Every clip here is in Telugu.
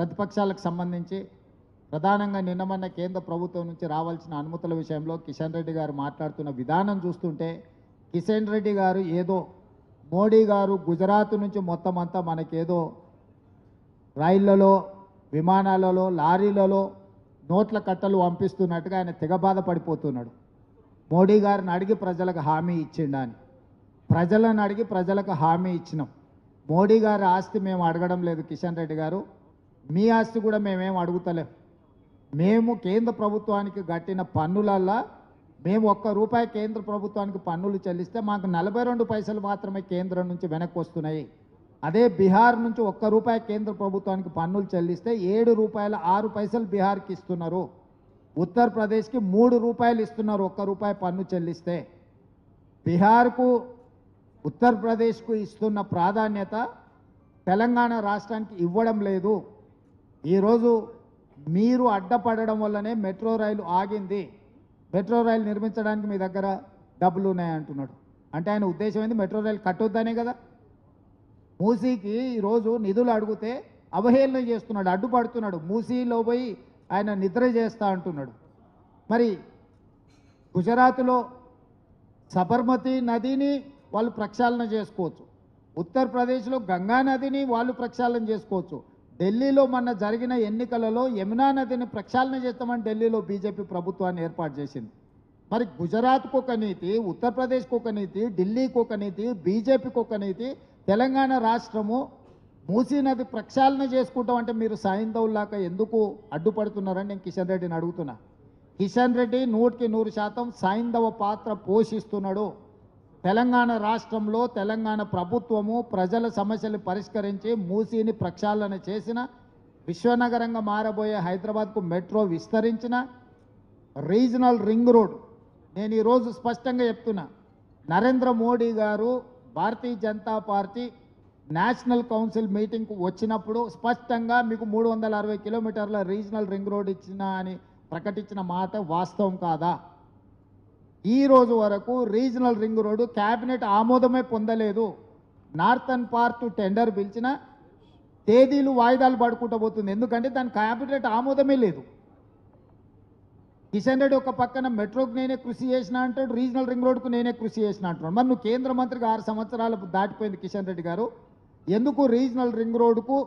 ప్రతిపక్షాలకు సంబంధించి ప్రధానంగా నిన్న మొన్న కేంద్ర ప్రభుత్వం నుంచి రావాల్సిన అనుమతుల విషయంలో కిషన్ రెడ్డి గారు మాట్లాడుతున్న విధానం చూస్తుంటే కిషన్ రెడ్డి గారు ఏదో మోడీ గారు గుజరాత్ నుంచి మొత్తం అంతా మనకేదో రైళ్ళలో విమానాలలో లారీలలో నోట్ల కట్టలు పంపిస్తున్నట్టుగా ఆయన తెగబాధపడిపోతున్నాడు. మోడీ గారిని అడిగి ప్రజలకు హామీ ఇచ్చిండా అని. ప్రజలను అడిగి ప్రజలకు హామీ ఇచ్చినాం. మోడీ గారి ఆస్తి మేము అడగడం లేదు కిషన్ రెడ్డి గారు. మీ ఆస్తి కూడా మేమేం అడుగుతలేం. మేము కేంద్ర ప్రభుత్వానికి కట్టిన పన్నులల్లా మేము ఒక్క రూపాయి కేంద్ర ప్రభుత్వానికి పన్నులు చెల్లిస్తే మాకు నలభై రెండు పైసలు మాత్రమే కేంద్రం నుంచి వెనక్కి వస్తున్నాయి. అదే బీహార్ నుంచి ఒక్క రూపాయి కేంద్ర ప్రభుత్వానికి పన్నులు చెల్లిస్తే ఏడు రూపాయల ఆరు పైసలు బీహార్కి ఇస్తున్నారు. ఉత్తరప్రదేశ్కి మూడు రూపాయలు ఇస్తున్నారు ఒక్క రూపాయి పన్ను చెల్లిస్తే. బీహార్కు ఉత్తరప్రదేశ్కు ఇస్తున్న ప్రాధాన్యత తెలంగాణ రాష్ట్రానికి ఇవ్వడం లేదు. ఈరోజు మీరు అడ్డపడడం వల్లనే మెట్రో రైలు ఆగింది. మెట్రో రైలు నిర్మించడానికి మీ దగ్గర డబ్బులు ఉన్నాయి అంటున్నాడు. అంటే ఆయన ఉద్దేశం ఏంది? మెట్రో రైలు కట్టొద్దనే కదా? మూసీకి ఈరోజు నిధులు అడిగితే అవహేళన చేస్తున్నాడు అడ్డుపడుతున్నాడు. మూసీలో పోయి ఆయన నిద్ర చేస్తా అంటున్నాడు. మరి గుజరాత్లో సబర్మతి నదిని వాళ్ళు ప్రక్షాళన చేసుకోవచ్చు. ఉత్తరప్రదేశ్లో గంగా నదిని వాళ్ళు ప్రక్షాళన చేసుకోవచ్చు. ఢిల్లీలో మొన్న జరిగిన ఎన్నికలలో యమునా నదిని ప్రక్షాళన చేస్తామని ఢిల్లీలో బీజేపీ ప్రభుత్వాన్ని ఏర్పాటు చేసింది. మరి గుజరాత్కు ఒక నీతి ఉత్తరప్రదేశ్కు ఒక నీతి ఢిల్లీకి ఒక నీతి బీజేపీకి ఒక నీతి తెలంగాణ రాష్ట్రము మూసీ నది ప్రక్షాళన చేసుకుంటాం అంటే మీరు సాయిందవుల్లాక ఎందుకు అడ్డుపడుతున్నారని నేను కిషన్ రెడ్డిని అడుగుతున్నా. కిషన్ రెడ్డి నూటికి నూరు శాతం సాయంధవ పాత్ర పోషిస్తున్నాడు. తెలంగాణ రాష్ట్రంలో తెలంగాణ ప్రభుత్వము ప్రజల సమస్యలు పరిష్కరించి మూసీని ప్రక్షాళన చేసిన విశ్వనగరంగా మారబోయే హైదరాబాద్కు మెట్రో విస్తరించిన రీజనల్ రింగ్ రోడ్. నేను ఈరోజు స్పష్టంగా చెప్తున్నా. నరేంద్ర మోడీ గారు Bharatiya Janata party national council మీటింగ్కు వచ్చినప్పుడు స్పష్టంగా మీకు మూడు వందల అరవై కిలోమీటర్ల రీజనల్ రింగ్ రోడ్ ఇచ్చిన అని ప్రకటించిన మాట వాస్తవం కాదా? ఈ రోజు వరకు రీజనల్ రింగ్ రోడ్డు క్యాబినెట్ ఆమోదమే పొందలేదు. నార్థన్ పార్ట్ టెండర్ పిలిచిన తేదీలు వాయిదాలు పడుకుంటూ పోతుంది. ఎందుకంటే దాని క్యాబినెట్ ఆమోదమే లేదు. కిషన్ రెడ్డి ఒక పక్కన మెట్రోకి నేనే కృషి చేసిన అంటాడు రీజనల్ రింగ్ రోడ్కు నేనే కృషి చేసిన అంటున్నాడు. మరి నువ్వు కేంద్ర మంత్రిగా ఆరు సంవత్సరాలు దాటిపోయింది కిషన్ రెడ్డి గారు. ఎందుకు రీజనల్ రింగ్ రోడ్డుకు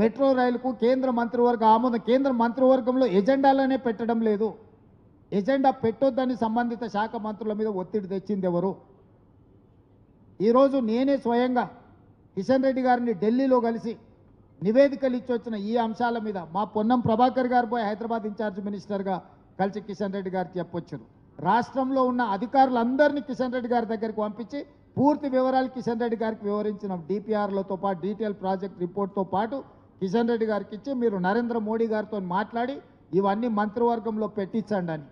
మెట్రో రైలుకు కేంద్ర మంత్రివర్గ ఆమోదం కేంద్ర మంత్రివర్గంలో ఎజెండాలనే పెట్టడం లేదు? ఎజెండా పెట్టొద్దని సంబంధిత శాఖ మంత్రుల మీద ఒత్తిడి తెచ్చింది ఎవరు? ఈరోజు నేనే స్వయంగా కిషన్ రెడ్డి గారిని ఢిల్లీలో కలిసి నివేదికలు ఇచ్చొచ్చిన ఈ అంశాల మీద మా పొన్నం ప్రభాకర్ గారు పోయి హైదరాబాద్ ఇన్ఛార్జ్ మినిస్టర్గా కలిసి కిషన్ రెడ్డి గారికి చెప్పొచ్చారు. రాష్ట్రంలో ఉన్న అధికారులందరినీ కిషన్ రెడ్డి గారి దగ్గరికి పంపించి పూర్తి వివరాలు కిషన్ రెడ్డి గారికి వివరించినాం డిపిఆర్లతో పాటు డీటెయిల్ ప్రాజెక్ట్ రిపోర్ట్తో పాటు కిషన్ రెడ్డి గారికి ఇచ్చి మీరు నరేంద్ర మోడీ గారితో మాట్లాడి ఇవన్నీ మంత్రివర్గంలో పెట్టించండి అని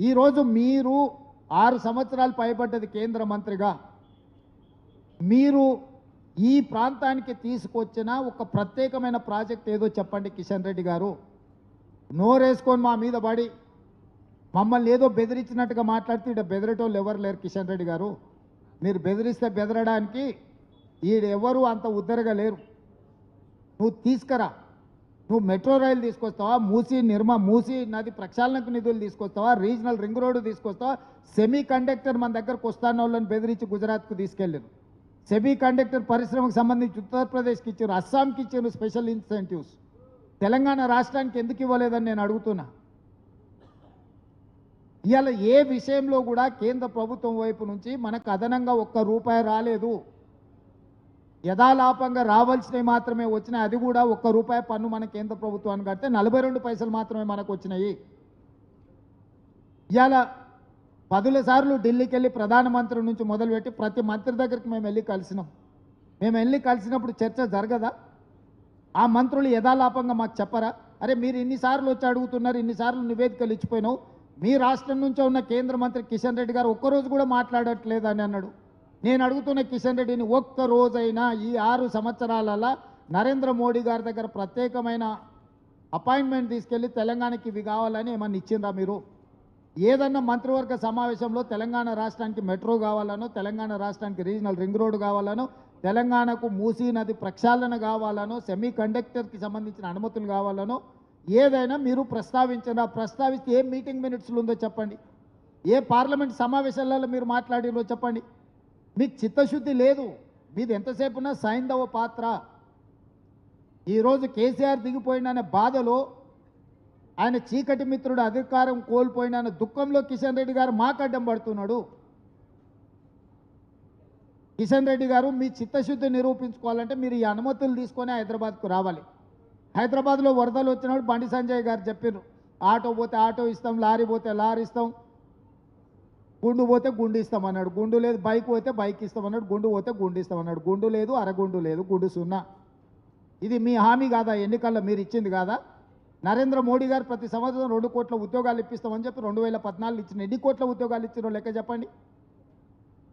ఈరోజు మీరు ఆరు సంవత్సరాలు పైబడ్డది కేంద్ర మంత్రిగా. మీరు ఈ ప్రాంతానికి తీసుకొచ్చిన ఒక ప్రత్యేకమైన ప్రాజెక్ట్ ఏదో చెప్పండి కిషన్ రెడ్డి గారు. నోరేసుకొని మా మీద పడి మమ్మల్ని ఏదో బెదిరించినట్టుగా మాట్లాడితే ఇక్కడ బెదిరేటోళ్ళు ఎవరు లేరు కిషన్ రెడ్డి గారు. మీరు బెదిరిస్తే బెదరడానికి ఈడెవరు అంత ఉద్దరగా లేరు. నువ్వు తీసుకురా. నువ్వు మెట్రో రైలు తీసుకొస్తావా? మూసీ నిర్మ మూసీ నది ప్రక్షాళనకు నిధులు తీసుకొస్తావా? రీజనల్ రింగ్ రోడ్డు తీసుకొస్తావా? సెమీ కండక్టర్ మన దగ్గరకు వస్తాను వాళ్ళని బెదిరించి గుజరాత్కు తీసుకెళ్ళారు. సెమీ కండక్టర్ పరిశ్రమకు సంబంధించి ఉత్తరప్రదేశ్కి ఇచ్చారు అస్సాంకి ఇచ్చారు స్పెషల్ ఇన్సెంటివ్స్. తెలంగాణ రాష్ట్రానికి ఎందుకు ఇవ్వలేదని నేను అడుగుతున్నా. ఇవాళ ఏ విషయంలో కూడా కేంద్ర ప్రభుత్వం వైపు నుంచి మనకు అదనంగా ఒక్క రూపాయి రాలేదు. యథాలాపంగా రావాల్సినవి మాత్రమే వచ్చినాయి. అది కూడా ఒక్క రూపాయి పన్ను మన కేంద్ర ప్రభుత్వానికి కడితే నలభై రెండు పైసలు మాత్రమే మనకు వచ్చినాయి. ఇవాళ పదుల సార్లు ఢిల్లీకి వెళ్ళి ప్రధానమంత్రి నుంచి మొదలుపెట్టి ప్రతి మంత్రి దగ్గరికి మేము వెళ్ళి కలిసినాం. మేము వెళ్ళి కలిసినప్పుడు చర్చ జరగదా? ఆ మంత్రులు యథాలాపంగా మాకు చెప్పరా? అరే మీరు ఇన్నిసార్లు వచ్చి అడుగుతున్నారు ఇన్నిసార్లు నివేదికలు ఇచ్చిపోయినావు. మీ రాష్ట్రం నుంచే ఉన్న కేంద్ర మంత్రి కిషన్ రెడ్డి గారు ఒక్కరోజు కూడా మాట్లాడట్లేదు అని అన్నాడు. నేను అడుగుతున్న కిషన్ రెడ్డిని ఒక్క రోజైనా ఈ ఆరు సంవత్సరాలలో నరేంద్ర మోడీ గారి దగ్గర ప్రత్యేకమైన అపాయింట్మెంట్ తీసుకెళ్ళి తెలంగాణకి ఇవి కావాలని ఏమన్నా ఇచ్చిందా మీరు? ఏదన్నా మంత్రివర్గ సమావేశంలో తెలంగాణ రాష్ట్రానికి మెట్రో కావాలనో తెలంగాణ రాష్ట్రానికి రీజనల్ రింగ్ రోడ్ కావాలనో తెలంగాణకు మూసీ నది ప్రక్షాళన కావాలనో సెమీ కండక్టర్కి సంబంధించిన అనుమతులు కావాలనో ఏదైనా మీరు ప్రస్తావించరా ప్రస్తావిస్తే ఏ మీటింగ్ మినిట్స్లో ఉందో చెప్పండి. ఏ పార్లమెంట్ సమావేశాలలో మీరు మాట్లాడిరో చెప్పండి. మీకు చిత్తశుద్ధి లేదు. మీది ఎంతసేపు ఉన్నా సైంధవ పాత్ర. ఈరోజు కేసీఆర్ దిగిపోయిన బాధలో ఆయన చీకటి మిత్రుడు అధికారం కోల్పోయిన దుఃఖంలో కిషన్ రెడ్డి గారు మాకు పడుతున్నాడు. కిషన్ రెడ్డి గారు మీ చిత్తశుద్ధి నిరూపించుకోవాలంటే మీరు ఈ అనుమతులు తీసుకొని హైదరాబాద్కు రావాలి. హైదరాబాద్లో వరదలు వచ్చినప్పుడు బండి సంజయ్ గారు చెప్పారు ఆటో పోతే ఆటో ఇస్తాం లారీ పోతే లారీ ఇస్తాం గుండు పోతే గుండు ఇస్తామన్నాడు. గుండు లేదు బైక్ పోతే బైక్ ఇస్తాం అన్నాడు గుండు పోతే గుండు ఇస్తామన్నాడు. గుండు లేదు అరగుండు లేదు గుండు సున్నా. ఇది మీ హామీ కాదా? ఎన్నికల్లో మీరు ఇచ్చింది కాదా? నరేంద్ర మోడీ గారు ప్రతి సంవత్సరం రెండు కోట్ల ఉద్యోగాలు ఇప్పిస్తామని చెప్పి రెండు వేల పద్నాలుగు ఇచ్చిన. ఎన్ని కోట్ల ఉద్యోగాలు ఇచ్చినో లెక్క చెప్పండి?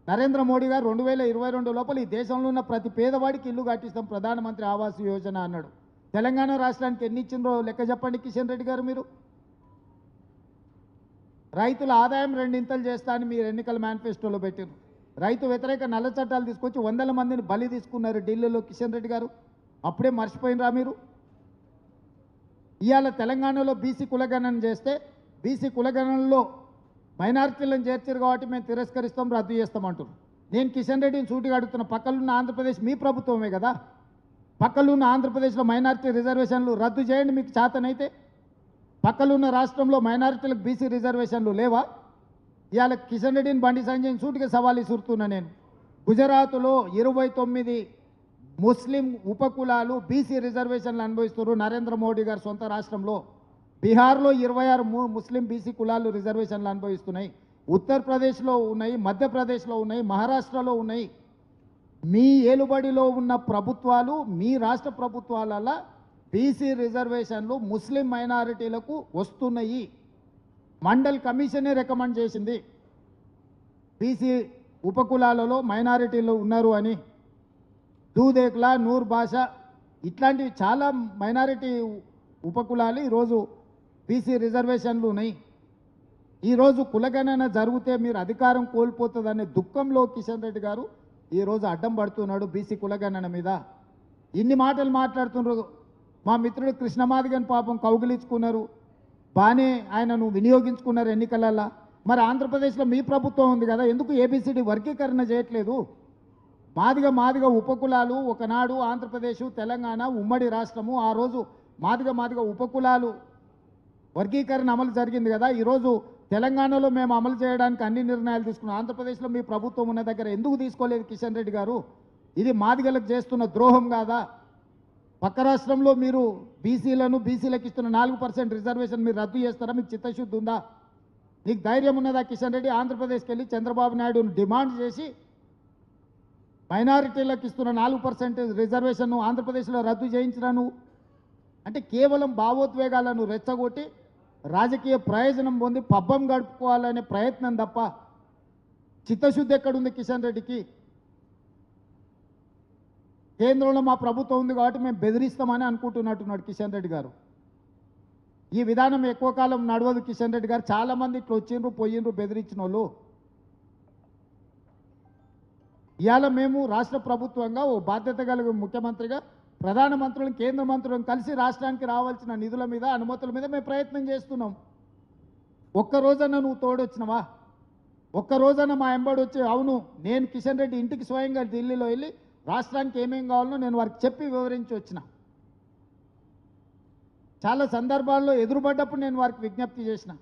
నరేంద్ర మోడీ గారు రెండు వేల ఇరవై రెండు లోపల ఈ దేశంలో ఉన్న ప్రతి పేదవాడికి ఇల్లు కట్టిస్తాం ప్రధానమంత్రి ఆవాస్ యోజన అన్నాడు. తెలంగాణ రాష్ట్రానికి ఎన్ని ఇచ్చిండ్రో లెక్క చెప్పండి కిషన్ రెడ్డి గారు మీరు. రైతుల ఆదాయం రెండింతలు చేస్తా అని మీరు ఎన్నికల మేనిఫెస్టోలో పెట్టారు రైతు వ్యతిరేక నల్ల చట్టాలు తీసుకొచ్చి వందల మందిని బలి తీసుకున్నారు ఢిల్లీలో కిషన్ రెడ్డి గారు. అప్పుడే మర్చిపోయినరా మీరు? ఇవాళ తెలంగాణలో బీసీ కులగణన చేస్తే బీసీ కులగణనలో మైనారిటీలను చేర్చారు కాబట్టి మేము తిరస్కరిస్తాం రద్దు చేస్తామంటున్నారు నేను కిషన్ రెడ్డిని సూటిగా అడుగుతున్న పక్కలున్న ఆంధ్రప్రదేశ్ మీ ప్రభుత్వమే కదా? పక్కలున్న ఆంధ్రప్రదేశ్లో మైనారిటీ రిజర్వేషన్లు రద్దు చేయండి మీకు చేతనైతే పక్కలున్న రాష్ట్రంలో మైనారిటీలకు బీసీ రిజర్వేషన్లు లేవా? ఇవాళ కిషన్ రెడ్డిని బండి సంజయ్ సూటిగా సవాల్ ఇసురుతున్నా నేను. గుజరాత్లో ఇరవై తొమ్మిది ముస్లిం ఉపకులాలు బీసీ రిజర్వేషన్లు అనుభవిస్తున్నారు నరేంద్ర మోడీ గారు సొంత రాష్ట్రంలో. బీహార్లో ఇరవై ఆరు ము- ముస్లిం బీసీ కులాలు రిజర్వేషన్లు అనుభవిస్తున్నాయి. ఉత్తరప్రదేశ్లో ఉన్నాయి మధ్యప్రదేశ్లో ఉన్నాయి మహారాష్ట్రలో ఉన్నాయి. మీ ఏలుబడిలో ఉన్న ప్రభుత్వాలు మీ రాష్ట్ర ప్రభుత్వాలలో బీసీ రిజర్వేషన్లు ముస్లిం మైనారిటీలకు వస్తున్నాయి. మండల్ కమిషనే రికమెండ్ చేసింది. బీసీ ఉపకులాలలో మైనారిటీలు ఉన్నారు అని. దూదేక్లా నూర్ భాష ఇట్లాంటివి చాలా మైనారిటీ ఉపకులాలు ఈరోజు బీసీ రిజర్వేషన్లు ఉన్నాయి. ఈరోజు కులగణన జరిగితే మీరు అధికారం కోల్పోతుందనే దుఃఖంలో కిషన్ రెడ్డి గారు ఈరోజు అడ్డం పడుతున్నాడు బీసీ కులగణన మీద. ఇన్ని మాటలు మాట్లాడుతున్నారు మా మిత్రుడు కృష్ణమాదిగన్ పాపం కౌగిలించుకున్నారు. బాగానే ఆయనను వినియోగించుకున్నారు ఎన్నికలలో మరి ఆంధ్రప్రదేశ్లో మీ ప్రభుత్వం ఉంది కదా ఎందుకు ఏబిసిడి వర్గీకరణ చేయట్లేదు? మాదిగ మాదిగ ఉపకులాలు ఒకనాడు ఆంధ్రప్రదేశ్ తెలంగాణ ఉమ్మడి రాష్ట్రము ఆ రోజు మాదిగ మాదిగ ఉపకులాలు వర్గీకరణ అమలు జరిగింది కదా ఈరోజు తెలంగాణలో మేము అమలు చేయడానికి అన్ని నిర్ణయాలు తీసుకున్నాం. ఆంధ్రప్రదేశ్లో మీ ప్రభుత్వం ఉన్న దగ్గర ఎందుకు తీసుకోలేదు కిషన్ రెడ్డి గారు? ఇది మాదిగలకు చేస్తున్న ద్రోహం కాదా? పక్క రాష్ట్రంలో మీరు బీసీలను బీసీలకు ఇస్తున్న నాలుగు పర్సెంట్ రిజర్వేషన్ మీరు రద్దు చేస్తారా? మీకు చిత్తశుద్ధి ఉందా? నీకు ధైర్యం ఉన్నదా కిషన్ రెడ్డి? ఆంధ్రప్రదేశ్కి వెళ్ళి చంద్రబాబు నాయుడును డిమాండ్ చేసి మైనారిటీలకు ఇస్తున్న నాలుగు పర్సెంట్ రిజర్వేషన్ను ఆంధ్రప్రదేశ్లో రద్దు చేయించినా అంటే కేవలం భావోద్వేగాలను రెచ్చగొట్టి రాజకీయ ప్రయోజనం పొంది పబ్బం గడుపుకోవాలనే ప్రయత్నం తప్ప చిత్తశుద్ధి ఎక్కడుంది కిషన్ రెడ్డికి? కేంద్రంలో మా ప్రభుత్వం ఉంది కాబట్టి మేము బెదిరిస్తామని అనుకుంటున్నట్టున్నాడు కిషన్ రెడ్డి గారు. ఈ విధానం ఎక్కువ కాలం నడవదు కిషన్ రెడ్డి గారు. చాలామంది ఇట్లా వచ్చిండ్రు పోయిండ్రు బెదిరించిన వాళ్ళు ఇవాళ మేము రాష్ట్ర ప్రభుత్వంగా ఓ బాధ్యత కలిగిన ముఖ్యమంత్రిగా ప్రధానమంత్రులను కేంద్ర మంత్రులను కలిసి రాష్ట్రానికి రావాల్సిన నిధుల మీద అనుమతుల మీద మేము ప్రయత్నం చేస్తున్నాం. ఒక్కరోజన్నా నువ్వు తోడొచ్చినవా? ఒక్కరోజన్నా మా ఎంబడి వచ్చి అవును నేను కిషన్ రెడ్డి ఇంటికి స్వయంగా ఢిల్లీలో వెళ్ళి రాష్ట్రానికి ఏమేం కావాలో నేను వారికి చెప్పి వివరించి వచ్చిన. చాలా సందర్భాల్లో ఎదురుపడ్డప్పుడు నేను వారికి విజ్ఞప్తి చేసిన.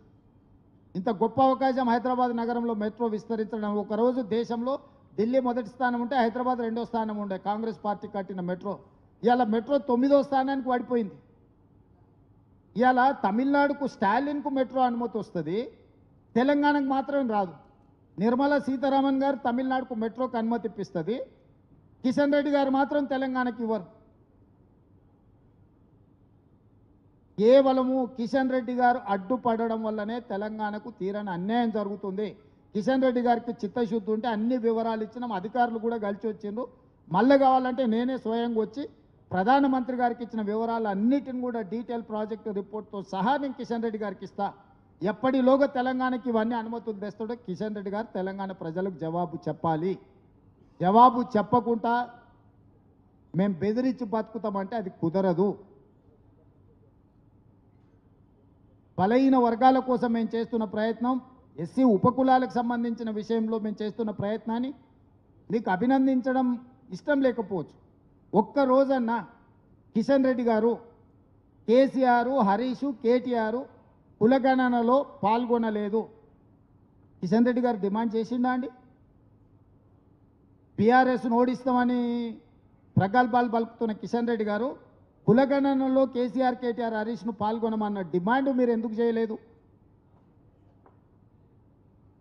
ఇంత గొప్ప అవకాశం హైదరాబాద్ నగరంలో మెట్రో విస్తరించడం. ఒకరోజు దేశంలో ఢిల్లీ మొదటి స్థానం ఉంటే హైదరాబాద్ రెండో స్థానం ఉండే. కాంగ్రెస్ పార్టీ కట్టిన మెట్రో. ఇవాళ మెట్రో తొమ్మిదో స్థానానికి పడిపోయింది ఇవాళ తమిళనాడుకు స్టాలిన్కు మెట్రో అనుమతి వస్తుంది. తెలంగాణకు మాత్రమే రాదు. నిర్మలా సీతారామన్ గారు తమిళనాడుకు మెట్రోకి అనుమతి ఇప్పిస్తుంది. కిషన్ రెడ్డి గారు మాత్రం తెలంగాణకి ఇవ్వరు. కేవలము కిషన్ రెడ్డి గారు అడ్డుపడడం వల్లనే తెలంగాణకు తీరని అన్యాయం జరుగుతుంది. కిషన్ రెడ్డి గారికి చిత్తశుద్ధి ఉంటే అన్ని వివరాలు ఇచ్చినాం అధికారులు కూడా కలిసి వచ్చిండ్రు. మళ్ళీ కావాలంటే నేనే స్వయంగా వచ్చి ప్రధానమంత్రి గారికి ఇచ్చిన వివరాలు అన్నిటిని కూడా డీటెయిల్ ప్రాజెక్టు రిపోర్ట్తో సహా నేను కిషన్ రెడ్డి గారికి ఇస్తా. ఎప్పటిలోగా తెలంగాణకి ఇవన్నీ అనుమతులు తెస్తాడో కిషన్ రెడ్డి గారు తెలంగాణ ప్రజలకు జవాబు చెప్పాలి. జవాబు చెప్పకుండా మేము బెదిరించి బతుకుతామంటే అది కుదరదు. బలహీన వర్గాల కోసం మేము చేస్తున్న ప్రయత్నం ఎస్సీ ఉపకులాలకు సంబంధించిన విషయంలో మేము చేస్తున్న ప్రయత్నాన్ని మీకు అభినందించడం ఇష్టం లేకపోవచ్చు. ఒక్క రోజన్నా కిషన్ రెడ్డి గారు కేసీఆర్ హరీష్ కేటీఆర్ కులగణనలో పాల్గొనలేదు. కిషన్ రెడ్డి గారు డిమాండ్ చేసిండా అండి? బీఆర్ఎస్ను ఓడిస్తామని ప్రగల్భాలు పలుకుతున్న కిషన్ రెడ్డి గారు కులగణనలో కేసీఆర్ కేటీఆర్ హరీష్ను పాల్గొనమన్న డిమాండ్ మీరు ఎందుకు చేయలేదు?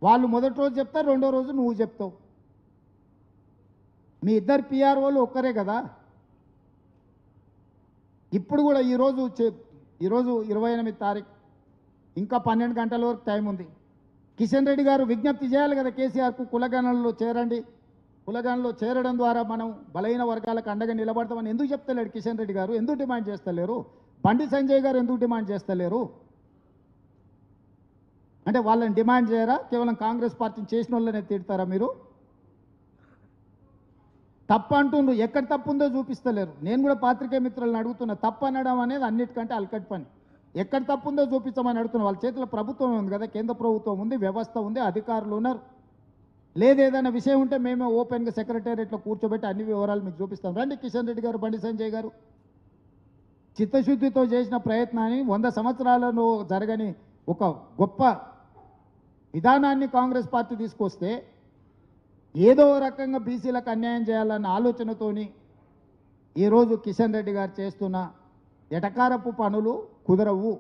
వాళ్ళు మొదటి రోజు చెప్తారు రెండో రోజు నువ్వు చెప్తావు. మీ ఇద్దరు పిఆర్ఓలు ఒక్కరే కదా. ఇప్పుడు కూడా ఈరోజు చే- ఈరోజు ఇరవై ఎనిమిది తారీఖు ఇంకా పన్నెండు గంటల వరకు టైం ఉంది. కిషన్ రెడ్డి గారు విజ్ఞప్తి చేయాలి కదా కేసీఆర్కు కులగణనలో చేరండి. కులగణలో చేరడం ద్వారా మనం బలహీన వర్గాలకు అండగా నిలబడతామని ఎందుకు చెప్తలేడు కిషన్ రెడ్డి గారు? ఎందుకు డిమాండ్ చేస్తలేరు? బండి సంజయ్ గారు ఎందుకు డిమాండ్ చేస్తలేరు? అంటే వాళ్ళని డిమాండ్ చేయరా? కేవలం కాంగ్రెస్ పార్టీని చేసిన వాళ్ళనే తిడతారా మీరు? తప్పు అంటుండ్రు. ఎక్కడ తప్పు ఉందో చూపిస్తలేరు. నేను కూడా పాత్రికే మిత్రులను అడుగుతున్నా. తప్పు అనడం అనేది అన్నిటికంటే అలకట్ పని. ఎక్కడ తప్పు ఉందో చూపించమని అడుగుతున్నా. వాళ్ళ చేతిలో ప్రభుత్వం ఉంది కదా కేంద్ర ప్రభుత్వం ఉంది వ్యవస్థ ఉంది అధికారులు ఉన్నారు. లేదు ఏదైనా విషయం ఉంటే మేమే ఓపెన్గా సెక్రటేరియట్లో కూర్చోబెట్టి అన్ని వివరాలు మీకు చూపిస్తాం. రండి కిషన్ రెడ్డి గారు బండి సంజయ్ గారు. చిత్తశుద్ధితో చేసిన ప్రయత్నాన్ని వంద సంవత్సరాలను జరగని ఒక గొప్ప విధానాన్ని కాంగ్రెస్ పార్టీ తీసుకొస్తే ఏదో రకంగా బీసీలకు అన్యాయం చేయాలన్న ఆలోచనతోని ఈరోజు కిషన్ రెడ్డి గారు చేస్తున్న ఎటకారపు పనులు కుదరవు.